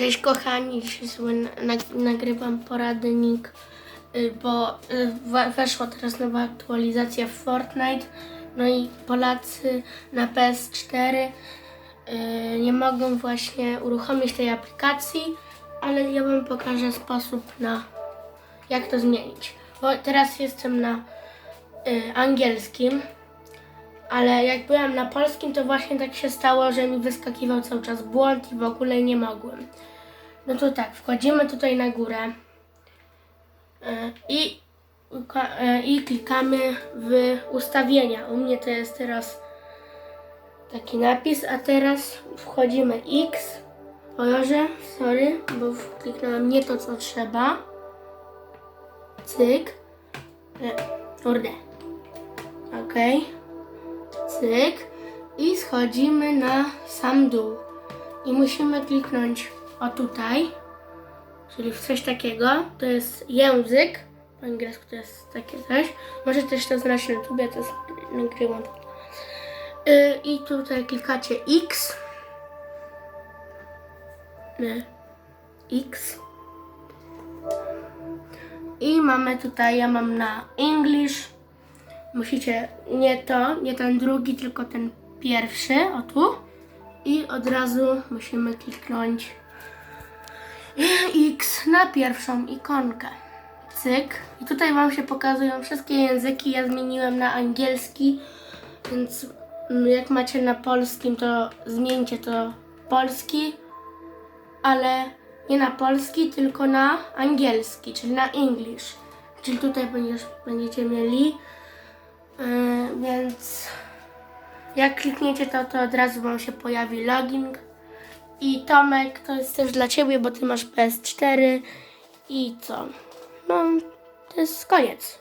Cześć kochani, nagrywam poradnik, y, bo y, weszła teraz nowa aktualizacja w Fortnite, no i Polacy na PS4 y, nie mogą właśnie uruchomić tej aplikacji, ale ja wam pokażę sposób na jak to zmienić. Bo teraz jestem na angielskim, ale jak byłem na polskim, to właśnie tak się stało, że mi wyskakiwał cały czas błąd i w ogóle nie mogłem. No to tak, wchodzimy tutaj na górę e, i, e, i klikamy w ustawienia. U mnie to jest teraz taki napis, a teraz wchodzimy X. Ojorze, sorry, bo kliknąłem nie to, co trzeba. Cyk. E, Kurde. Okej cyk i schodzimy na sam dół. I musimy kliknąć o tutaj, czyli w coś takiego. To jest język, po angielsku to jest takie coś. Może też to znać na ja to z- nagrywam. Y, I tutaj klikacie X. Nie. X. I mamy tutaj, ja mam na English, Musicie nie to, nie ten drugi, tylko ten pierwszy, o tu. I od razu musimy kliknąć X na pierwszą ikonkę. Cyk. I tutaj Wam się pokazują wszystkie języki. Ja zmieniłem na angielski, więc jak macie na polskim, to zmieńcie to polski, ale nie na polski, tylko na angielski, czyli na English. Czyli tutaj będziesz, będziecie mieli więc jak klikniecie to, to od razu Wam się pojawi login. I Tomek, to jest też dla Ciebie, bo Ty masz PS4. I co? No, to jest koniec.